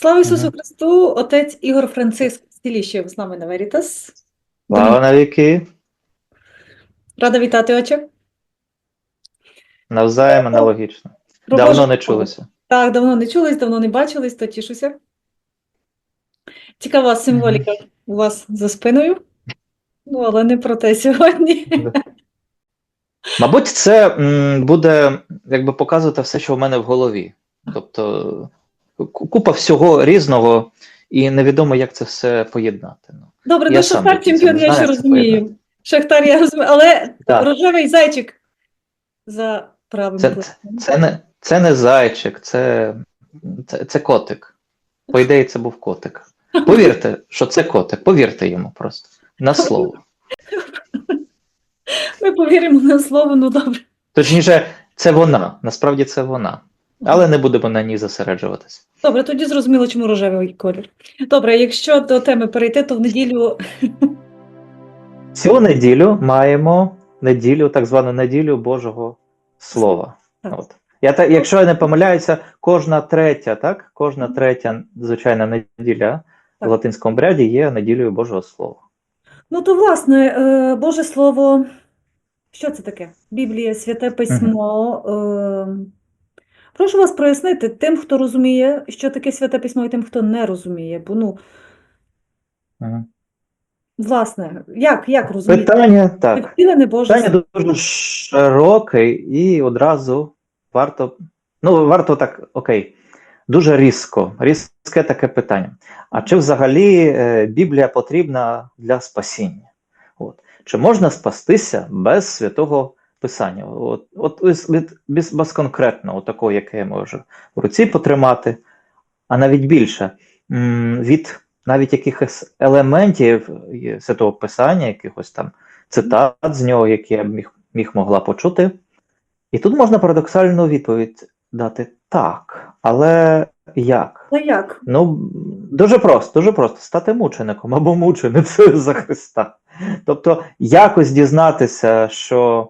Слава Ісусу. Христу, отець Ігор Франциск Стіліщев з нами на Верітас. Слава навіки, Рада вітати, отче. навзаєм аналогічно. Про Давно не чулися. Так, давно не чулись, давно не бачились, то тішуся. Цікава символіка у вас за спиною. Ну, але не про те сьогодні. Мабуть, це буде якби показувати все, що в мене в голові. Тобто купа всього різного, і невідомо, як це все поєднати. Ну, Добре, ну Шахтар чемпіон, я ще розумію. Шахтар, я розумію, але Так. рожевий зайчик за правим Це, плечем. це, не, це не зайчик, це, це, це котик. По ідеї, це був котик. Повірте, що це котик, повірте йому просто. На слово. Ми повіримо на слово, ну добре. Точніше, це вона. Насправді це вона. Але не будемо на ній зосереджуватися. Добре, тоді зрозуміло, чому рожевий колір. Добре, якщо до теми перейти, то в неділю Цю неділю маємо неділю, так звану неділю Божого Слова. Так. От. Я та, якщо я не помиляюся, кожна третя, так? Кожна третя звичайна неділя Так. в латинському обряді є неділею Божого Слова. Ну, то, власне, е, Боже Слово, що це таке? Біблія, Святе Письмо. Е, Прошу вас прояснити тим, хто розуміє, що таке Святе Письмо, і тим, хто не розуміє. Бо, ну, Мгм. власне, як, як розуміти? Питання так. Втілене Боже Питання дуже широке і одразу варто. Ну, варто так, окей, дуже різко, різке таке питання. А чи взагалі е, Біблія потрібна для спасіння? От. Чи можна спастися без святого Писання? От, от від, без, без конкретного, такого, яке я можу в руці потримати, а навіть більше, від навіть якихось елементів святого Писання, якихось там цитат з нього, які я б міг, міг могла почути. І тут можна парадоксальну відповідь дати так, але як? Та як? Ну, дуже просто, дуже просто стати мучеником або мученицею за Христа. Тобто, якось дізнатися, що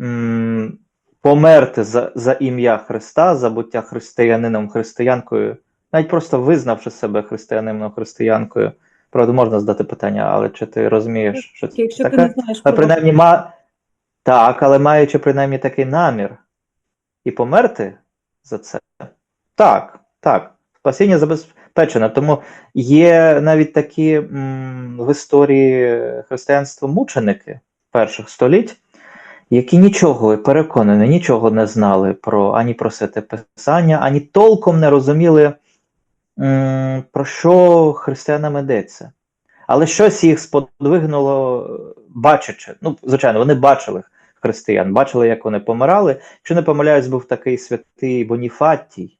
м, померти за, за ім'я Христа, за буття християнином, християнкою, навіть просто визнавши себе християнином, християнкою, правда, можна задати питання, але чи ти розумієш, що це Якщо ти не знаєш Але принаймні ма... Так, але маючи принаймні такий намір і померти за це. Так, так. Спасіння забезпечено. Тому є навіть такі м, в історії християнства мученики перших століть, які нічого переконані, нічого не знали про ані про святе писання, ані толком не розуміли, про що християнам йдеться. Але щось їх сподвигнуло, бачачи. Ну, звичайно, вони бачили християн, бачили, як вони помирали. Якщо не помиляюсь, був такий святий Боніфатій,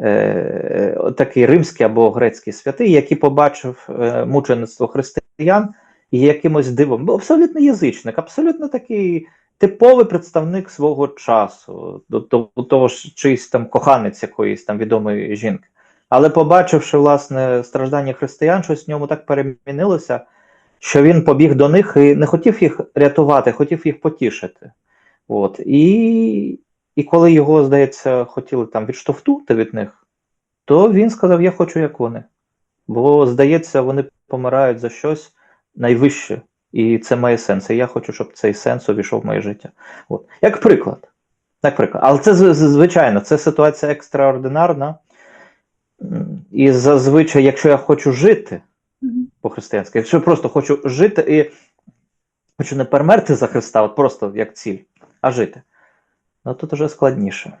е, такий римський або грецький святий, який побачив е, мучеництво християн і якимось дивом, абсолютно язичник, абсолютно такий типовий представник свого часу, до, до, до того ж чийсь там коханець якоїсь там відомої жінки. Але побачивши власне страждання християн, щось в ньому так перемінилося, що він побіг до них і не хотів їх рятувати, хотів їх потішити. От. І, і коли його, здається, хотіли там відштовхнути від них, то він сказав: Я хочу, як вони. Бо, здається, вони помирають за щось найвище, і це має сенс. І я хочу, щоб цей сенс увійшов в моє життя. От. Як приклад. Як приклад. Але це звичайно, це ситуація екстраординарна. І зазвичай, якщо я хочу жити по-християнськи, якщо я просто хочу жити і хочу не перемерти за Христа, от просто як ціль, а жити, ну тут уже складніше.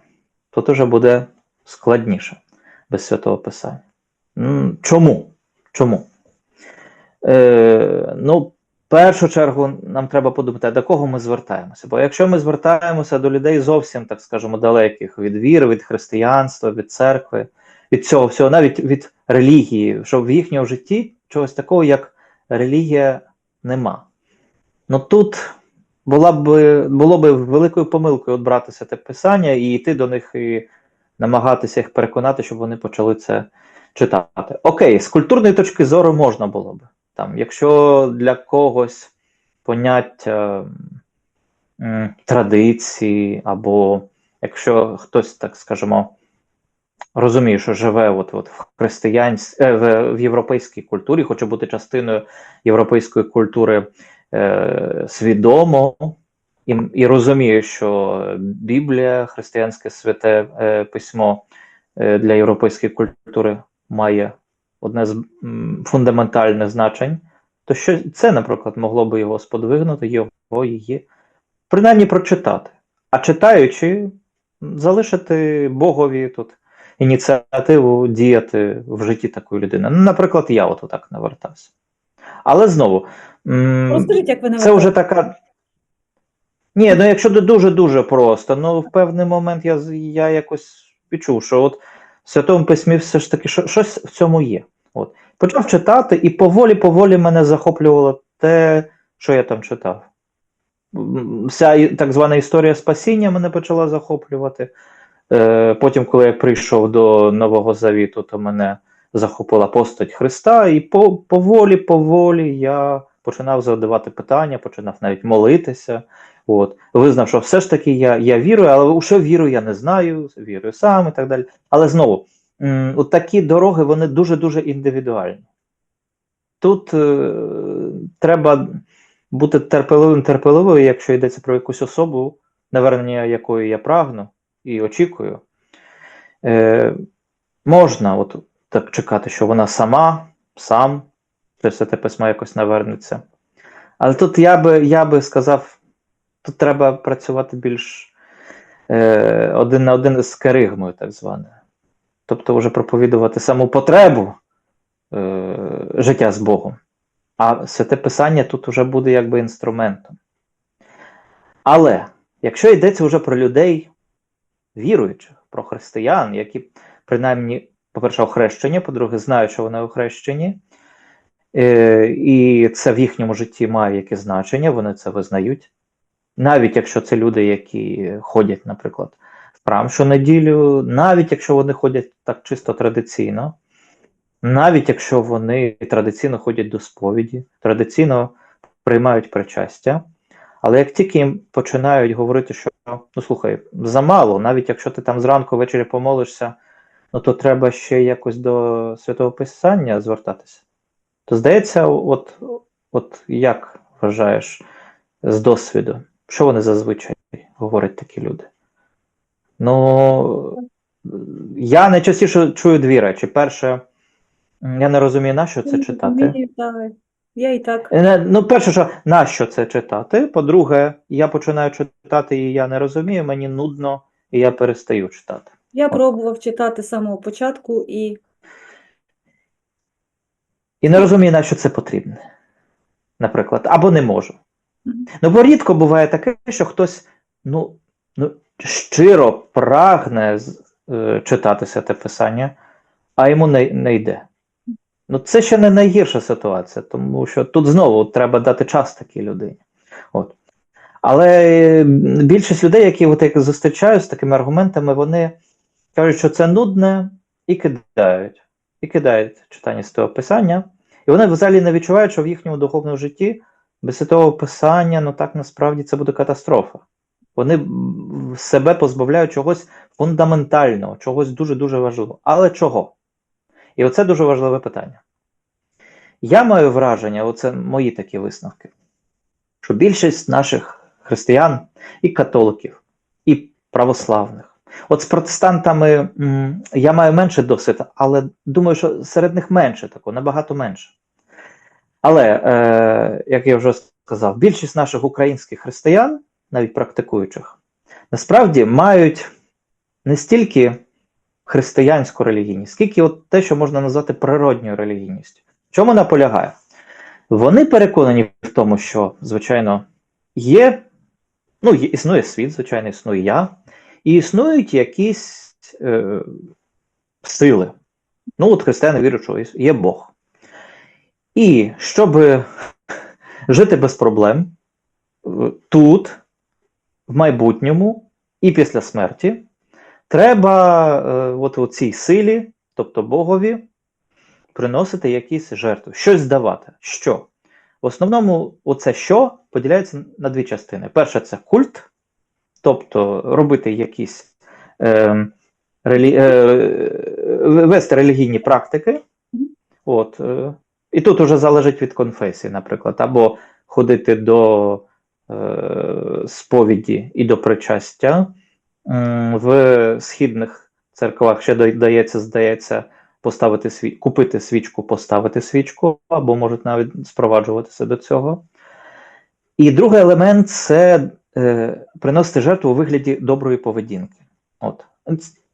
Тут уже буде складніше без святого Писання. Чому? Чому? Е, ну, першу чергу нам треба подумати, до кого ми звертаємося. Бо якщо ми звертаємося до людей зовсім, так скажемо, далеких від віри, від християнства, від церкви, від цього всього, навіть від релігії, що в їхньому житті чогось такого, як релігія, нема. Ну тут була б, було б великою помилкою братися те писання і йти до них і намагатися їх переконати, щоб вони почали це читати. Окей, з культурної точки зору можна було б. Там, якщо для когось поняття традиції, або якщо хтось, так скажемо, розумію, що живе от, в християнсь... е, в, в європейській культурі, хоче бути частиною європейської культури е, свідомо, і, і розумію, що Біблія, християнське святе е, письмо е, для європейської культури має одне з фундаментальних значень, то що це, наприклад, могло би його сподвигнути, його її принаймні прочитати. А читаючи, залишити Богові тут ініціативу діяти в житті такої людини. Ну, наприклад, я от так навертався. Але знову, Розкажіть, як ви не це вже така. Ні, ну якщо дуже-дуже просто, ну в певний момент я, я якось відчув, що от в Святому Письмі все ж таки що- щось в цьому є. От. Почав читати, і поволі-поволі мене захоплювало те, що я там читав. Вся так звана історія спасіння мене почала захоплювати. Е, потім, коли я прийшов до Нового Завіту, то мене захопила постать Христа, і поволі, поволі я починав задавати питання, починав навіть молитися. От, визнав, що все ж таки я, я вірую, але у що вірую, я не знаю, вірую сам і так далі. Але знову, от такі дороги вони дуже-дуже індивідуальні. Тут е, треба бути терпеливим, терпеливою, якщо йдеться про якусь особу, навернення якої я прагну і очікую. Е, можна от так чекати, що вона сама, сам, це все те письмо якось навернеться. Але тут я би, я би сказав, тут треба працювати більш е, один на один з керигмою, так званою. Тобто вже проповідувати саму потребу е, життя з Богом. А святе Писання тут вже буде якби інструментом. Але якщо йдеться вже про людей віруючих, про християн, які принаймні, по-перше, охрещені, по-друге, знають, що вони охрещені, е, і це в їхньому житті має якесь значення, вони це визнають. Навіть якщо це люди, які ходять, наприклад, в храм щонеділю, навіть якщо вони ходять так чисто традиційно, навіть якщо вони традиційно ходять до сповіді, традиційно приймають причастя, але як тільки їм починають говорити, що ну слухай, замало, навіть якщо ти там зранку ввечері помолишся, ну то треба ще якось до святого Писання звертатися. То здається, от, от як вважаєш з досвіду, що вони зазвичай говорять такі люди? Ну, я найчастіше чую дві речі. Перше, я не розумію, на що це читати. Я і так. Е, Ну, перше, що на що це читати? По-друге, я починаю читати, і я не розумію, мені нудно, і я перестаю читати. Я пробував читати з самого початку і І не розумію, на що це потрібно. Наприклад, або не можу. Ну, бо рідко буває таке, що хтось ну, щиро прагне е, читати святе писання, а йому не, не йде. Ну, це ще не найгірша ситуація, тому що тут знову треба дати час такій людині. От. Але е, більшість людей, які от як зустрічаю з такими аргументами, вони кажуть, що це нудне і кидають. І кидають читання святого писання. І вони взагалі не відчувають, що в їхньому духовному житті без святого писання, ну так насправді це буде катастрофа. Вони себе позбавляють чогось фундаментального, чогось дуже-дуже важливого. Але чого? І оце дуже важливе питання. Я маю враження, оце мої такі висновки, що більшість наших християн і католиків, і православних. От з протестантами я маю менше досвід, але думаю, що серед них менше такого, набагато менше. Але, е, як я вже сказав, більшість наших українських християн, навіть практикуючих, насправді мають не стільки християнську релігійність, скільки от те, що можна назвати природньою релігійністю. В чому вона полягає? Вони переконані в тому, що, звичайно, є, ну, існує світ, звичайно, існує я, і існують якісь е, сили. Ну, от християни вірять, що є Бог. І щоб жити без проблем тут, в майбутньому і після смерті, треба е, от цій силі, тобто Богові, приносити якісь жертви, щось давати. Що? В основному, оце що поділяється на дві частини. Перше це культ, тобто робити якісь е, релі... е, вести релігійні практики. От, е, і тут уже залежить від конфесії, наприклад, або ходити до сповіді і до причастя. В східних церквах ще дається, здається, поставити сві... купити свічку, поставити свічку, або можуть навіть спроваджуватися до цього. І другий елемент це е, приносити жертву у вигляді доброї поведінки. От.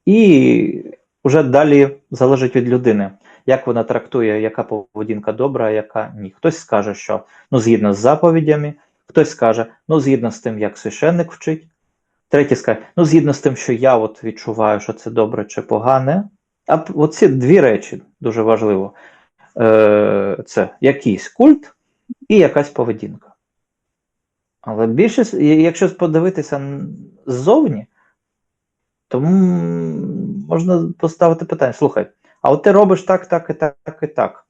І вже далі залежить від людини, як вона трактує, яка поведінка добра, а яка ні. Хтось скаже, що ну, згідно з заповідями, хтось скаже, ну, згідно з тим, як священник вчить. Третій скаже, ну, згідно з тим, що я от відчуваю, що це добре чи погане. А оці дві речі дуже важливо: е, це якийсь культ і якась поведінка. Але більшість, якщо подивитися ззовні, то можна поставити питання: слухай, а от ти робиш так, так і так, і так.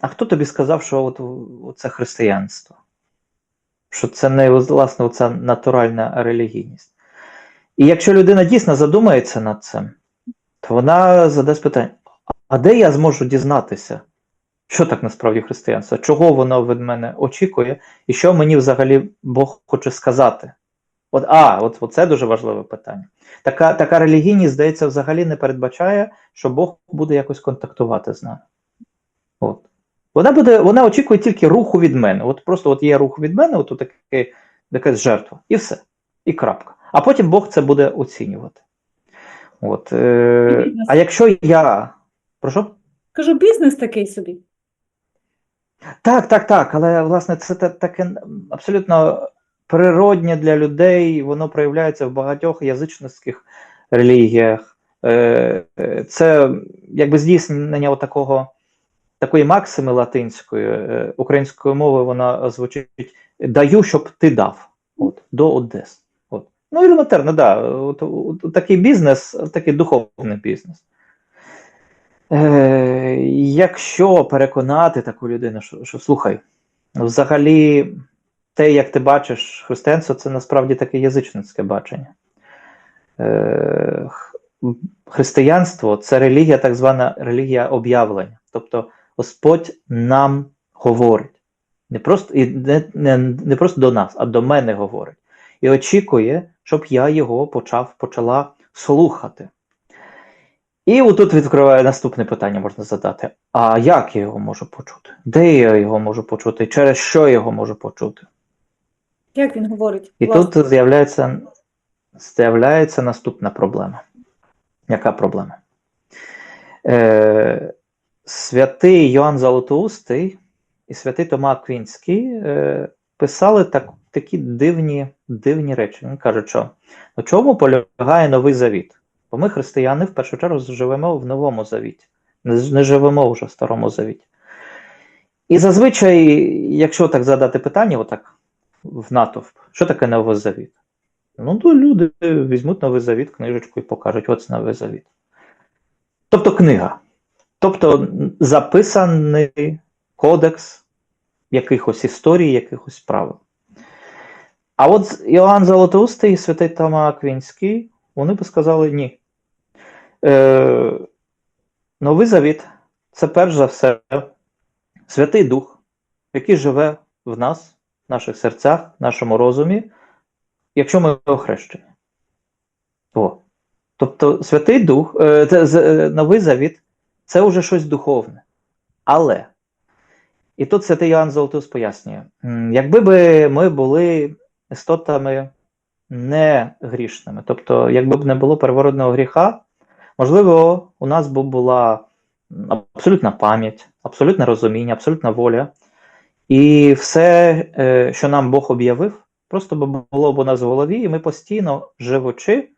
А хто тобі сказав, що от це християнство? Що це не власне оця натуральна релігійність? І якщо людина дійсно задумається над цим, то вона задасть питання: а де я зможу дізнатися, що так насправді християнство? Чого воно від мене очікує, і що мені взагалі Бог хоче сказати? От, а, от, от це дуже важливе питання. Така, така релігійність, здається, взагалі не передбачає, що Бог буде якось контактувати з нами. От. Вона буде, вона очікує тільки руху від мене. От просто от є рух від мене, от таке, якась жертва, і все. І крапка. А потім Бог це буде оцінювати. От, е, а якщо я. Прошу? Кажу, бізнес такий собі. Так, так, так. Але власне це таке абсолютно природнє для людей, воно проявляється в багатьох язичницьких релігіях. Е, е, Це якби здійснення такого, такої максими латинської, е, українською мовою вона звучить даю, щоб ти дав от, до Одес. От. Ну, елементарно, да. От, от, от такий бізнес, такий духовний бізнес. Е, якщо переконати таку людину, що, що слухай, взагалі, те, як ти бачиш християнство, це насправді таке язичницьке бачення. Е, християнство це релігія, так звана релігія об'явлення. Тобто Господь нам говорить. Не просто, і не, не, не просто до нас, а до мене говорить. І очікує, щоб я його почав, почала слухати. І отут відкриває наступне питання, можна задати: а як я його можу почути? Де я його можу почути? Через що я його можу почути? Як він говорить? І власне? тут з'являється, з'являється наступна проблема. Яка проблема? Е, святий Йоанн Золотоустий і святий Тома Аквінський е, писали так, такі дивні, дивні речі. Він каже, що на чому полягає новий завіт? Бо ми, християни, в першу чергу живемо в новому завіті, не, не живемо вже в старому завіті. І зазвичай, якщо так задати питання, отак в натовп, що таке новий завіт? Ну, то люди візьмуть новий завіт, книжечку і покажуть, ось новий завіт. Тобто книга. Тобто записаний кодекс якихось історій, якихось правил. А от Іоанн Золотоустий і Святий Тома Аквінський, вони би сказали ні. Е, Новий завіт це перш за все Святий Дух, який живе в нас, в наших серцях, в нашому розумі, якщо ми охрещені. О. Тобто Святий Дух, е, це, е, Новий Завіт це вже щось духовне. Але, і тут Святий Іоанн Золотус пояснює, якби би ми були істотами не грішними, тобто, якби б не було первородного гріха, можливо, у нас би була абсолютна пам'ять, абсолютне розуміння, абсолютна воля. І все, е, що нам Бог об'явив, просто б було б у нас в голові, і ми постійно, живучи,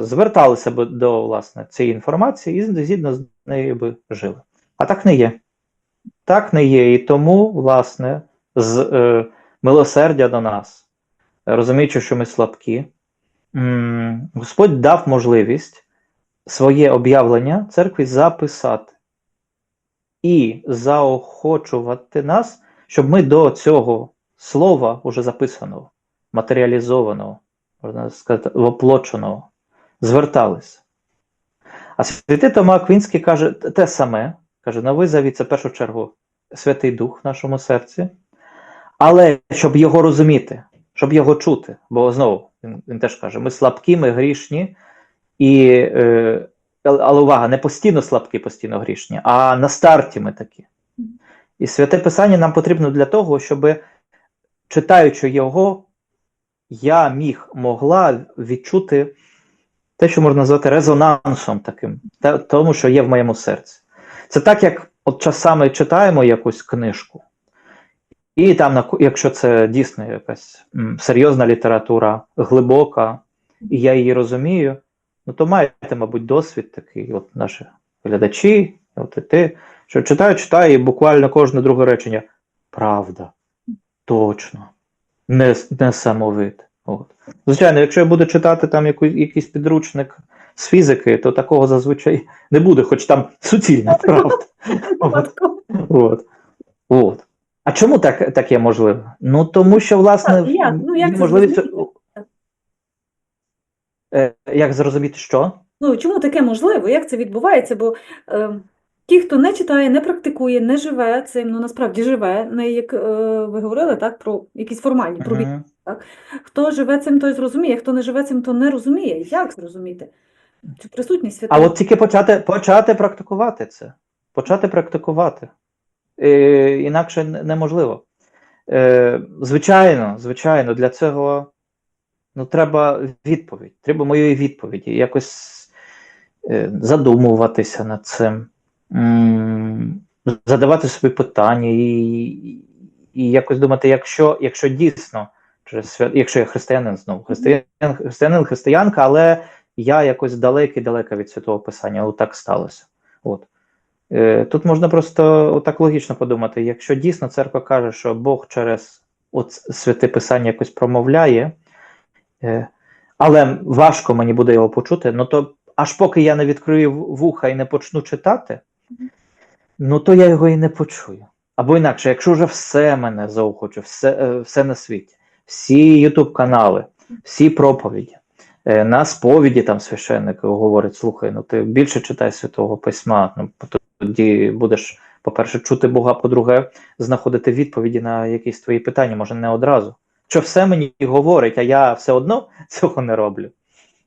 зверталися б до власне, цієї інформації і згідно з нею би жили. А так не є. Так не є. І тому, власне, з е, милосердя до нас, розуміючи, що ми слабкі, м, Господь дав можливість своє об'явлення церкві записати і заохочувати нас, щоб ми до цього слова, уже записаного, матеріалізованого, можна сказати, воплоченого, звертались. А святий Тома Аквінський каже те саме, каже, новий завіт це в першу чергу Святий Дух в нашому серці, але щоб його розуміти, щоб його чути, бо знову він, він теж каже: ми слабкі, ми грішні, і, е, але увага, не постійно слабкі, постійно грішні, а на старті ми такі. І святе Писання нам потрібно для того, щоб, читаючи його, я міг могла відчути те, що можна назвати резонансом таким, те- тому, що є в моєму серці. Це так, як от часами читаємо якусь книжку, і там, якщо це дійсно якась м, серйозна література, глибока, і я її розумію, ну то маєте, мабуть, досвід такий, от наші глядачі, от і ти, що читаю, читаю, і буквально кожне друге речення. Правда, точно, не, несамовите. От. Звичайно, якщо я буду читати там яку, якийсь підручник з фізики, то такого зазвичай не буде, хоч там суцільна правда. От. От. От. А чому так, таке можливо? Ну тому що, власне, як? Ну, як можливість. зрозуміти? Е, як зрозуміти, що? Ну, чому таке можливо? Як це відбувається? Бо е, ті, хто не читає, не практикує, не живе цим, ну насправді живе, не як е, ви говорили, так, про якісь формальні, про Мгм. Хто живе цим, той зрозуміє, хто не живе цим, то не розуміє. Як зрозуміти? Чи присутність А от тільки почати, почати практикувати це. Почати практикувати. Е, інакше неможливо. Е, звичайно, звичайно, для цього ну, треба відповідь. Треба моєї відповіді. Якось е, задумуватися над цим, задавати собі питання і, і якось думати, якщо, якщо дійсно, через свят- якщо я християнин знову, християн, християнин, християнка, але я якось далекий далеко від святого писання, от так сталося. От. Е, Тут можна просто отак логічно подумати, якщо дійсно церква каже, що Бог через от святе писання якось промовляє, е, але важко мені буде його почути, ну то аж поки я не відкрию вуха і не почну читати, ну то я його і не почую. Або інакше, якщо вже все мене заохоче, все, е, все на світі, всі Ютуб канали, всі проповіді, е, на сповіді там священник говорить: слухай, ну ти більше читай святого письма, ну тоді будеш, по-перше, чути Бога, по-друге, знаходити відповіді на якісь твої питання, може не одразу. Що все мені говорить, а я все одно цього не роблю.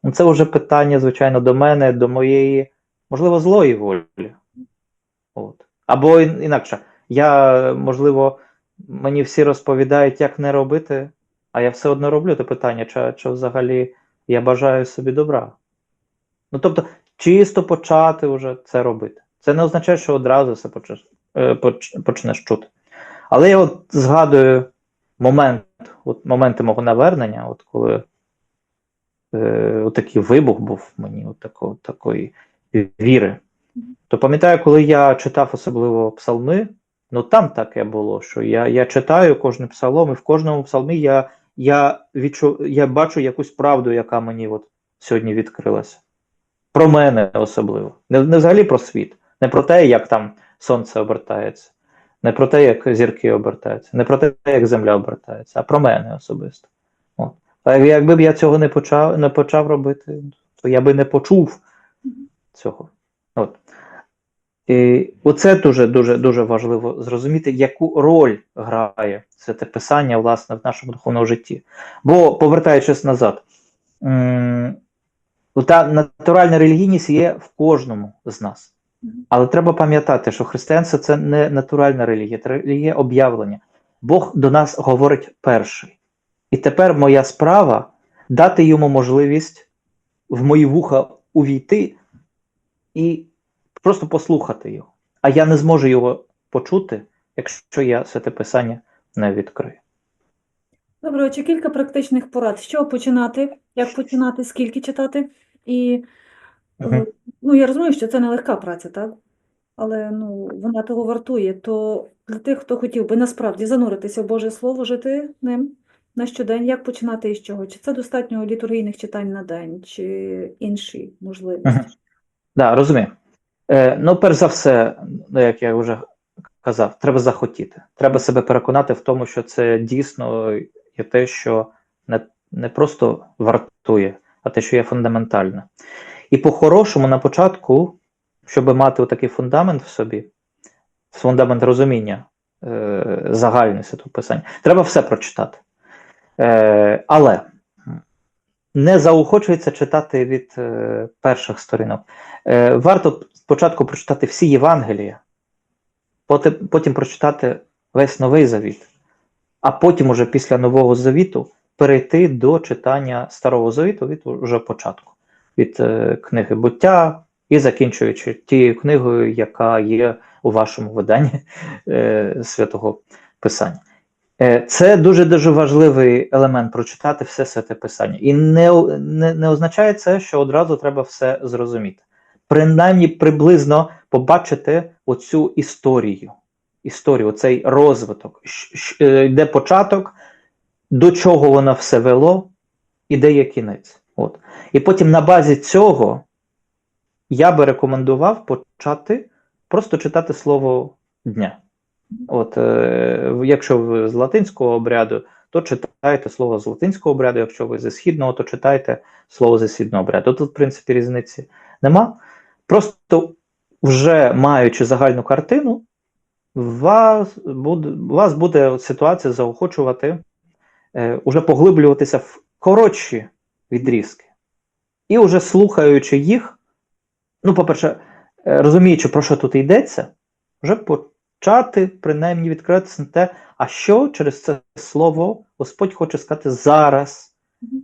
Ну, це вже питання, звичайно, до мене, до моєї, можливо, злої волі. От. Або інакше, я, можливо, мені всі розповідають, як не робити, а я все одно роблю те питання, чи, чи взагалі я бажаю собі добра. Ну, тобто, чисто почати вже це робити. Це не означає, що одразу все е, поч- почнеш чути. Але я от згадую момент, от моменти мого навернення, от коли е, от такий вибух був мені, от тако, такої віри. То пам'ятаю, коли я читав особливо псалми, ну там таке було, що я, я читаю кожен псалом, і в кожному псалмі я, я, відчу, я бачу якусь правду, яка мені от сьогодні відкрилася. Про мене особливо. Не, не взагалі про світ, не про те, як там сонце обертається, не про те, як зірки обертаються, не про те, як земля обертається, а про мене особисто. От. А якби б я цього не почав, не почав робити, то я би не почув цього. От. І оце дуже дуже дуже важливо зрозуміти, яку роль грає святе писання власне в нашому духовному житті. Бо, повертаючись назад, та натуральна релігійність є в кожному з нас. Але треба пам'ятати, що християнство це не натуральна релігія, це релігія об'явлення. Бог до нас говорить перший. І тепер моя справа дати йому можливість в мої вуха увійти і просто послухати його. А я не зможу його почути, якщо я святе писання не відкрию. Добре, чи кілька практичних порад. З чого починати? Як починати, скільки читати? І Мгм. ну, я розумію, що це не легка праця, так? Але ну, вона того вартує. То для тих, хто хотів би насправді зануритися в Боже Слово, жити ним на щодень, як починати і з чого? Чи це достатньо літургійних читань на день, чи інші можливості? Мгм. Да, розумію. Е, ну, перш за все, ну, як я вже казав, треба захотіти. Треба себе переконати в тому, що це дійсно є те, що не, не просто вартує, а те, що є фундаментальне. І по-хорошому, на початку, щоб мати такий фундамент в собі, фундамент розуміння е, загальної святописання, треба все прочитати. Е, але не заохочується читати від е, перших сторінок. Е, варто спочатку прочитати всі Євангелія, потім, потім прочитати весь Новий Завіт, а потім, уже після Нового Завіту, перейти до читання Старого Завіту від уже початку, від е, книги буття і закінчуючи тією книгою, яка є у вашому виданні е, святого Писання. Е, Це дуже дуже важливий елемент прочитати все святе писання. І не, не, не означає це, що одразу треба все зрозуміти. Принаймні приблизно побачити оцю історію, історію, оцей розвиток, е, де початок, до чого воно все вело, і де є кінець. От. І потім на базі цього я би рекомендував почати просто читати слово дня. От, е, якщо ви з латинського обряду, то читайте слово з латинського обряду, якщо ви зі східного, то читайте слово зі східного обряду. Тут, в принципі, різниці нема. Просто вже маючи загальну картину, вас буде, вас буде ситуація заохочувати е, уже поглиблюватися в коротші відрізки. І вже слухаючи їх, ну, по-перше, е, розуміючи, про що тут йдеться, вже почати принаймні відкриватися на те, а що через це слово Господь хоче сказати зараз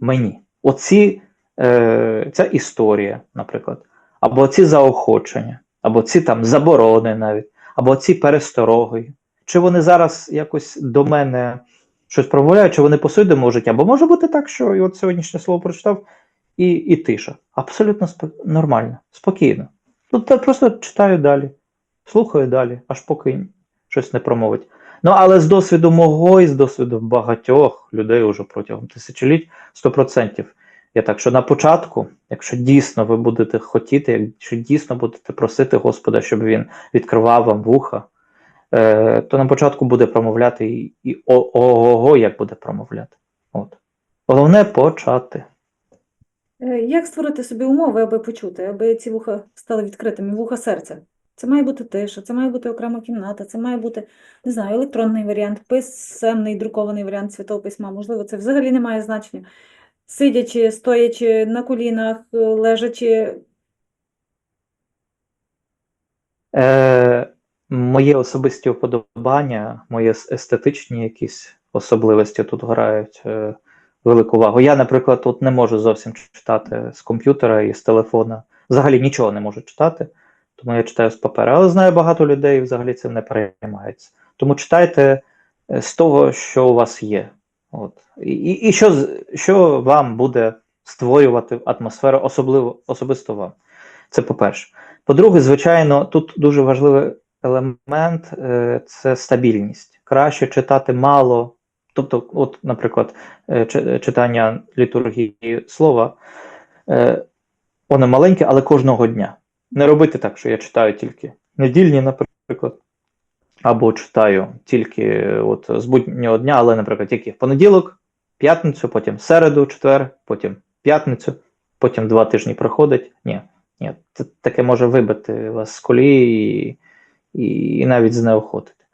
мені. Оці, е, ця історія, наприклад, або ці заохочення, або ці там заборони навіть, або ці перестороги. Чи вони зараз якось до мене щось промовляють, чи вони до мого життя? Бо може бути так, що і от сьогоднішнє слово прочитав, і, і тиша. Абсолютно спо- нормально, спокійно. Тут просто читаю далі, слухаю далі, аж поки щось не промовить. Ну, але з досвіду мого і з досвіду багатьох людей уже протягом тисячоліть 100%. Я так, що на початку, якщо дійсно ви будете хотіти, якщо дійсно будете просити Господа, щоб він відкривав вам вуха, е, то на початку буде промовляти і, і о- ого, як буде промовляти. От. Головне почати. Е, Як створити собі умови, аби почути, аби ці вуха стали відкритими, вуха серця? Це має бути тиша, це має бути окрема кімната, це має бути, не знаю, електронний варіант, писемний друкований варіант Святого Письма. Можливо, це взагалі не має значення. Сидячи, стоячи, на колінах, е, лежачи. Е, моє особисті вподобання, мої естетичні якісь особливості тут грають е, велику увагу. Я, наприклад, тут не можу зовсім читати з комп'ютера і з телефона. Взагалі нічого не можу читати, тому я читаю з паперу. Але знаю багато людей взагалі цим не переймаються. Тому читайте е, з того, що у вас є. От. І, і, і що, що вам буде створювати атмосферу, особливо особисто вам. Це по-перше. По-друге, звичайно, тут дуже важливий елемент е, це стабільність. Краще читати мало. Тобто, от, наприклад, е, читання літургії слова, воно маленьке, але кожного дня. Не робити так, що я читаю тільки недільні, наприклад, або читаю тільки от, з буднього дня, але, наприклад, тільки в понеділок, п'ятницю, потім середу, четвер, потім п'ятницю, потім два тижні проходить. Ні. Ні, це таке може вибити вас з колії і, і навіть знеохотити.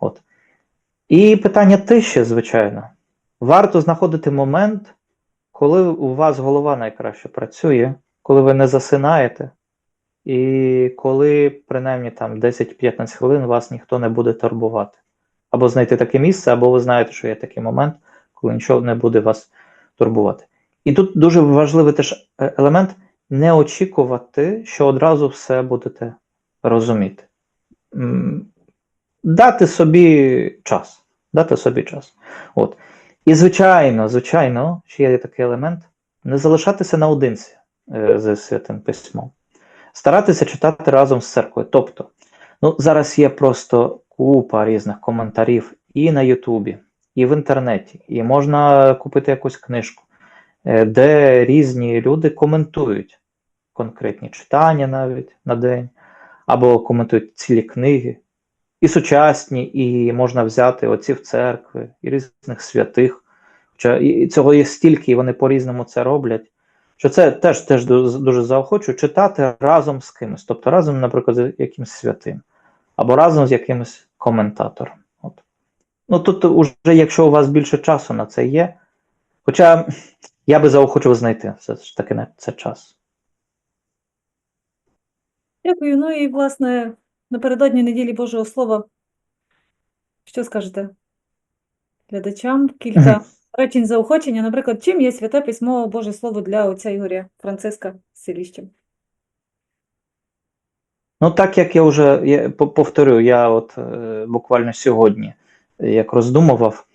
От. І питання тиші, звичайно. Варто знаходити момент, коли у вас голова найкраще працює, коли ви не засинаєте, і коли принаймні там 10-15 хвилин вас ніхто не буде турбувати. Або знайти таке місце, або ви знаєте, що є такий момент, коли нічого не буде вас турбувати. І тут дуже важливий теж е, елемент не очікувати, що одразу все будете розуміти. Дати собі час. Дати собі час. От. І, звичайно, звичайно, ще є такий елемент: не залишатися наодинці е, з святим письмом. Старатися читати разом з церквою. Тобто, ну, зараз є просто купа різних коментарів і на Ютубі, і в інтернеті, і можна купити якусь книжку, е, де різні люди коментують конкретні читання навіть на день, або коментують цілі книги, і сучасні, і можна взяти отців церкви, і різних святих. Хоча цього є стільки, і вони по-різному це роблять, що це теж, теж дуже заохочу читати разом з кимось, тобто разом, наприклад, з якимось святим, або разом з якимось коментатором. От. Ну тут уже, якщо у вас більше часу на це є, хоча я би заохочував знайти все ж таки на це час. Дякую. Ну і, власне, напередодні неділі Божого Слова, що скажете глядачам? Кілька речень заохочення. Наприклад, чим є святе письмо Боже Слово для отця Ігоря Франциска з Селіщем? Ну, так як я вже я повторю, я от е, буквально сьогодні, як роздумував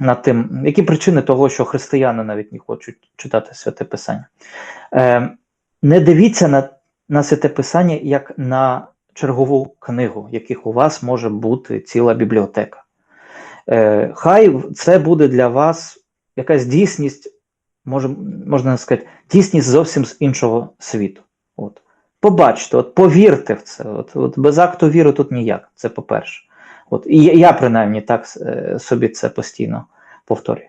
над тим, які причини того, що християни навіть не хочуть читати святе Писання. Е, не дивіться на, на святе Писання як на чергову книгу, яких у вас може бути ціла бібліотека. Е, хай це буде для вас якась дійсність, може, можна сказати, дійсність зовсім з іншого світу. От. Побачте, от повірте в це. От, от без акту віри тут ніяк. Це по-перше. От, і я, принаймні так е, собі це постійно повторюю.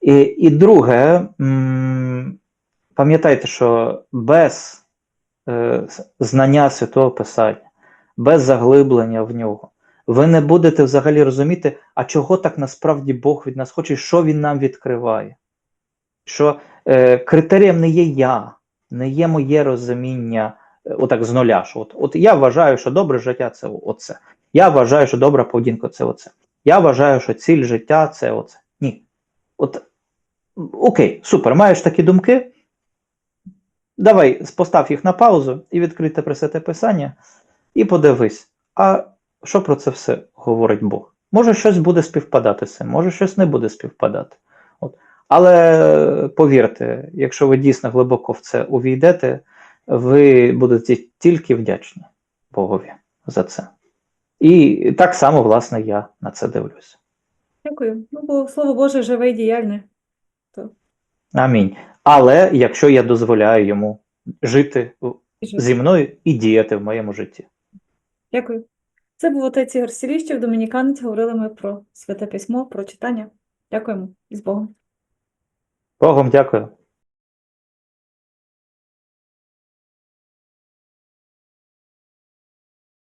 І, і друге, пам'ятайте, що без е, знання святого Писання, без заглиблення в нього, ви не будете взагалі розуміти, а чого так насправді Бог від нас хоче, що Він нам відкриває. Що е, критерієм не є я, не є моє розуміння е, отак з нуля. Що от, от я вважаю, що добре життя це оце. Я вважаю, що добра поведінка це оце. Я вважаю, що ціль життя це оце. Ні. От окей, супер, маєш такі думки. Давай постав їх на паузу і відкрите пресвяте писання, і подивись, а що про це все говорить Бог? Може, щось буде співпадати з цим, може, щось не буде співпадати. От. Але повірте, якщо ви дійсно глибоко в це увійдете, ви будете тільки вдячні Богові за це. І так само, власне, я на це дивлюся. Дякую. Ну, бо Слово Боже живе і діяльне. Амінь. Але якщо я дозволяю йому жити живе. зі мною і діяти в моєму житті. Дякую. Це був отець Ігор Селіщев, домініканець. Говорили ми про святе письмо, про читання. Дякуємо і з Богом. Богом дякую.